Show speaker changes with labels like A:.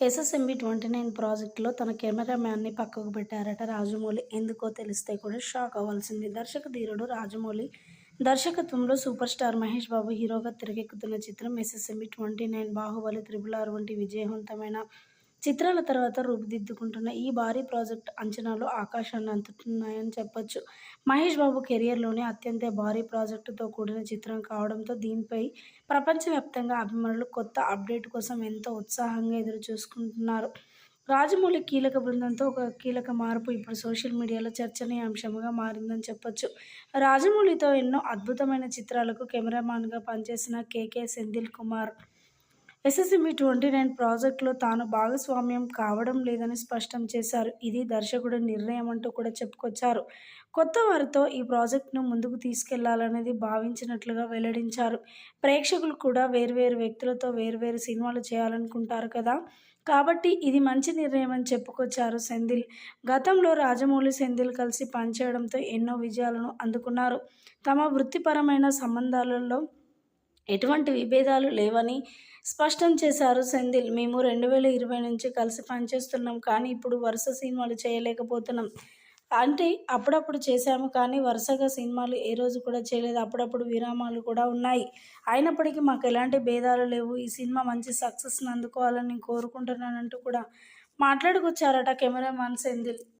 A: SSMB twenty nine ప్రాజెక్టులో తన కెమెరామ్యాన్ని పక్కకు పెట్టారట రాజమౌళి. ఎందుకో తెలిస్తే కూడా షాక్ అవ్వాల్సింది. దర్శక ధీరుడు రాజమౌళి. దర్శకత్వంలో సూపర్ స్టార్ మహేష్ బాబు హీరోగా తెరకెక్కుతున్న చిత్రం SSMB twenty nine Baahubali triple R వంటి విజయవంతమైన చిత్రాల తర్వాత రూపుదిద్దుకుంటున్న ఈ భారీ ప్రాజెక్ట్ అంచనాలు ఆకాశాన్ని అందుతున్నాయని చెప్పొచ్చు. మహేష్ బాబు కెరియర్లోనే అత్యంత భారీ ప్రాజెక్టుతో కూడిన చిత్రం కావడంతో దీనిపై ప్రపంచవ్యాప్తంగా అభిమానులు కొత్త అప్డేట్ కోసం ఎంతో ఉత్సాహంగా ఎదురు చూసుకుంటున్నారు రాజమౌళి కీలక బృందంతో ఒక కీలక మార్పు ఇప్పుడు సోషల్ మీడియాలో చర్చనీయాంశంగా మారిందని చెప్పొచ్చు. రాజమౌళితో ఎన్నో అద్భుతమైన చిత్రాలకు కెమెరామాన్గా పనిచేసిన KK Senthil Kumar SSMB twenty nine ప్రాజెక్టులో తాను భాగస్వామ్యం కావడం లేదని స్పష్టం చేశారు. ఇది దర్శకుడి నిర్ణయం అంటూ కూడా చెప్పుకొచ్చారు. కొత్త వారితో ఈ ప్రాజెక్టును ముందుకు తీసుకెళ్ళాలనేది భావించినట్లుగా వెల్లడించారు. ప్రేక్షకులు కూడా వేర్వేరు వ్యక్తులతో వేర్వేరు సినిమాలు చేయాలనుకుంటారు కదా? కాబట్టి ఇది మంచి నిర్ణయం అని చెప్పుకొచ్చారు సెంధిల్ గతంలో రాజమౌళి సెంధిల్ కలిసి పనిచేయడంతో ఎన్నో విజయాలను అందుకున్నారు. తమ వృత్తిపరమైన సంబంధాలలో ఎటువంటి విభేదాలు లేవని స్పష్టం చేశారు సెంధిల్ మేము రెండు వేల ఇరవై నుంచి కలిసి పనిచేస్తున్నాం కానీ ఇప్పుడు వరుస సినిమాలు చేయలేకపోతున్నాం. అంటే అప్పుడప్పుడు చేశాము కానీ వరుసగా సినిమాలు ఏ రోజు కూడా చేయలేదు. అప్పుడప్పుడు విరామాలు కూడా ఉన్నాయి. అయినప్పటికీ మాకు ఎలాంటి భేదాలు లేవు. ఈ సినిమా మంచి సక్సెస్ని అందుకోవాలని కోరుకుంటున్నానంటూ కూడా మాట్లాడుకొచ్చారట కెమెరామాన్ సెంధిల్